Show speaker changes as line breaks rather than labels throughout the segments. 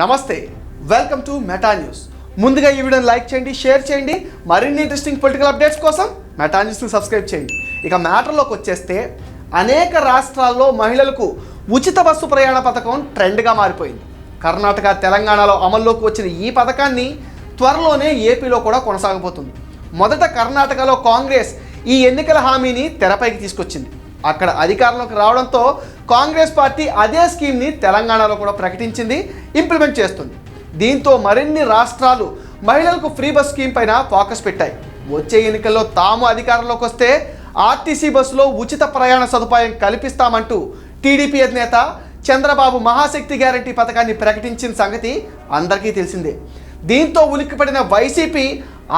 నమస్తే welcome to Meta news ముందుగా ఈ వీడియోని లైక్ చేయండి షేర్ చేయండి. మరిన్ని ఇంట్రెస్టింగ్ పొలిటికల్ అప్డేట్స్ కోసం మెటా న్యూస్ని సబ్స్క్రైబ్ చేయండి. ఇక మ్యాటర్లోకి వచ్చేస్తే అనేక రాష్ట్రాల్లో మహిళలకు ఉచిత బస్సు ప్రయాణ పథకం ట్రెండ్గా మారిపోయింది. కర్ణాటక తెలంగాణలో అమల్లోకి వచ్చిన ఈ పథకాన్ని త్వరలోనే ఏపీలో కూడా కొనసాగబోతుంది. మొదట కర్ణాటకలో కాంగ్రెస్ ఈ ఎన్నికల హామీని తెరపైకి తీసుకొచ్చింది. అక్కడ అధికారంలోకి రావడంతో కాంగ్రెస్ పార్టీ అదే స్కీమ్ని తెలంగాణలో కూడా ప్రకటించింది ఇంప్లిమెంట్ చేస్తుంది. దీంతో మరిన్ని రాష్ట్రాలు మహిళలకు ఫ్రీ బస్ స్కీమ్ పైన ఫోకస్ పెట్టాయి. వచ్చే ఎన్నికల్లో తాము అధికారంలోకి వస్తే ఆర్టీసీ బస్సులో ఉచిత ప్రయాణ సదుపాయం కల్పిస్తామంటూ టీడీపీ అధినేత చంద్రబాబు మహాశక్తి గ్యారంటీ పథకాన్ని ప్రకటించిన సంగతి అందరికీ తెలిసిందే. దీంతో ఉలిక్కిపడిన వైసీపీ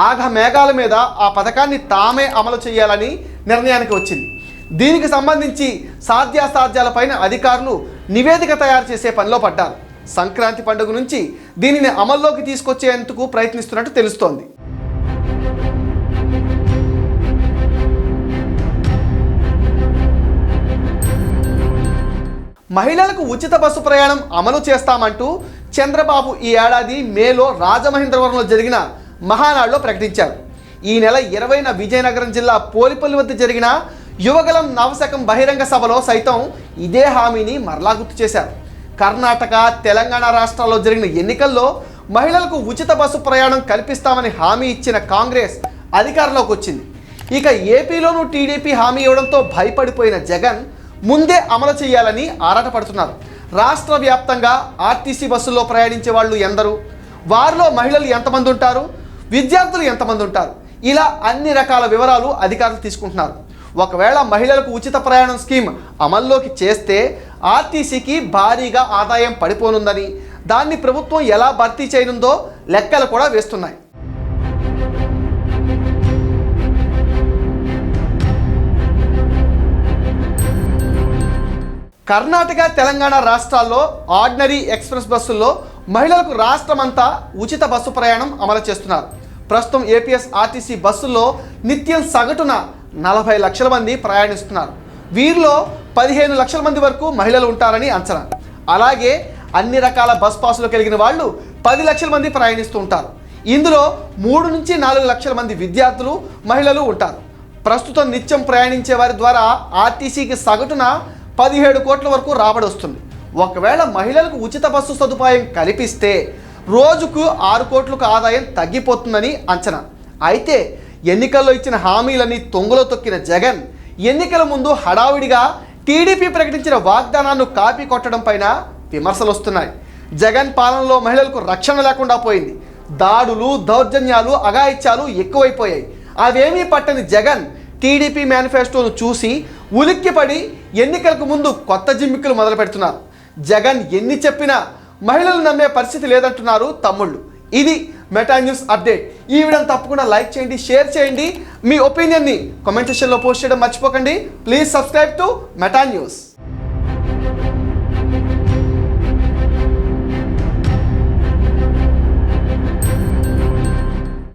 ఆఘ మేఘాల మీద ఆ పథకాన్ని తామే అమలు చేయాలని నిర్ణయానికి వచ్చింది. దీనికి సంబంధించి సాధ్యాసాధ్యాలపైన అధికారులు నివేదిక తయారు చేసే పనిలో పడ్డారు. సంక్రాంతి పండుగ నుంచి దీనిని అమల్లోకి తీసుకొచ్చేందుకు ప్రయత్నిస్తున్నట్టు తెలుస్తోంది. మహిళలకు ఉచిత బస్సు ప్రయాణం అమలు చేస్తామంటూ చంద్రబాబు ఈ ఏడాది మేలో రాజమహేంద్రవరంలో జరిగిన మహానాడులో ప్రకటించారు. ఈ నెల ఇరవైన విజయనగరం జిల్లా పోలిపల్లి వద్ద జరిగిన యువగలం నవశకం బహిరంగ సభలో సైతం ఇదే హామీని మరలా గుర్తు చేశారు. కర్ణాటక తెలంగాణ రాష్ట్రాల్లో జరిగిన ఎన్నికల్లో మహిళలకు ఉచిత బస్సు ప్రయాణం కల్పిస్తామని హామీ ఇచ్చిన కాంగ్రెస్ అధికారంలోకి వచ్చింది. ఇక ఏపీలోనూ టీడీపీ హామీ ఇవ్వడంతో భయపడిపోయిన జగన్ ముందే అమలు చేయాలని ఆరాటపడుతున్నారు. రాష్ట్ర వ్యాప్తంగా ఆర్టీసీ బస్సుల్లో ప్రయాణించే వాళ్ళు ఎందరు? వారిలో మహిళలు ఎంతమంది ఉంటారు? విద్యార్థులు ఎంతమంది ఉంటారు? ఇలా అన్ని రకాల వివరాలు అధికారులు తీసుకుంటున్నారు. ఒకవేళ మహిళలకు ఉచిత ప్రయాణం స్కీమ్ అమల్లోకి చేస్తే ఆర్టీసీకి భారీగా ఆదాయం పడిపోనుందని దాన్ని ప్రభుత్వం ఎలా భర్తీ చేయనుందో లెక్కలు కూడా వేస్తున్నాయి. కర్ణాటక తెలంగాణ రాష్ట్రాల్లో ఆర్డినరీ ఎక్స్ప్రెస్ బస్సుల్లో మహిళలకు రాష్ట్రమంతా ఉచిత బస్సు ప్రయాణం అమలు చేస్తున్నారు. ప్రస్తుతం ఏపీఎస్ ఆర్టీసీ బస్సుల్లో నిత్యం సగటున నలభై లక్షల మంది ప్రయాణిస్తున్నారు. వీరిలో పదిహేను లక్షల మంది వరకు మహిళలు ఉంటారని అంచనా. అలాగే అన్ని రకాల బస్ పాసులు కలిగిన వాళ్ళు పది లక్షల మంది ప్రయాణిస్తూ ఉంటారు. ఇందులో మూడు నుంచి నాలుగు లక్షల మంది విద్యార్థులు మహిళలు ఉంటారు. ప్రస్తుతం నిత్యం ప్రయాణించే వారి ద్వారా ఆర్టీసీకి సగటున పదిహేడు కోట్ల వరకు రాబడి వస్తుంది. ఒకవేళ మహిళలకు ఉచిత బస్సు సదుపాయం కల్పిస్తే రోజుకు ఆరు కోట్లకు ఆదాయం తగ్గిపోతుందని అంచనా. అయితే ఎన్నికల్లో ఇచ్చిన హామీలని తొంగలో తొక్కిన జగన్. ఎన్నికల ముందు హడావిడిగా టీడీపీ ప్రకటించిన వాగ్దానాన్ని కాపీ కొట్టడం పైన విమర్శలు వస్తున్నాయి జగన్ పాలనలో మహిళలకు రక్షణ లేకుండా పోయింది. దాడులు దౌర్జన్యాలు అఘాయిత్యాలు ఎక్కువైపోయాయి. అవేమీ పట్టని జగన్ టీడీపీ మేనిఫెస్టోను చూసి ఉలిక్కిపడి ఎన్నికలకు ముందు కొత్త జిమ్మిక్కులు మొదలు పెడుతున్నారు జగన్ ఎన్ని చెప్పినా మహిళలు నమ్మే పరిస్థితి లేదంటున్నారు తమ్ముళ్ళు. ఇది మెటా న్యూస్ అప్డేట్ ఈ వీడియోని తప్పకుండా లైక్ చేయండి షేర్ చేయండి. మీ ఒపీనియన్ని కామెంట్ సెక్షన్లో పోస్ట్ చేయడం మర్చిపోకండి. Please subscribe to Meta News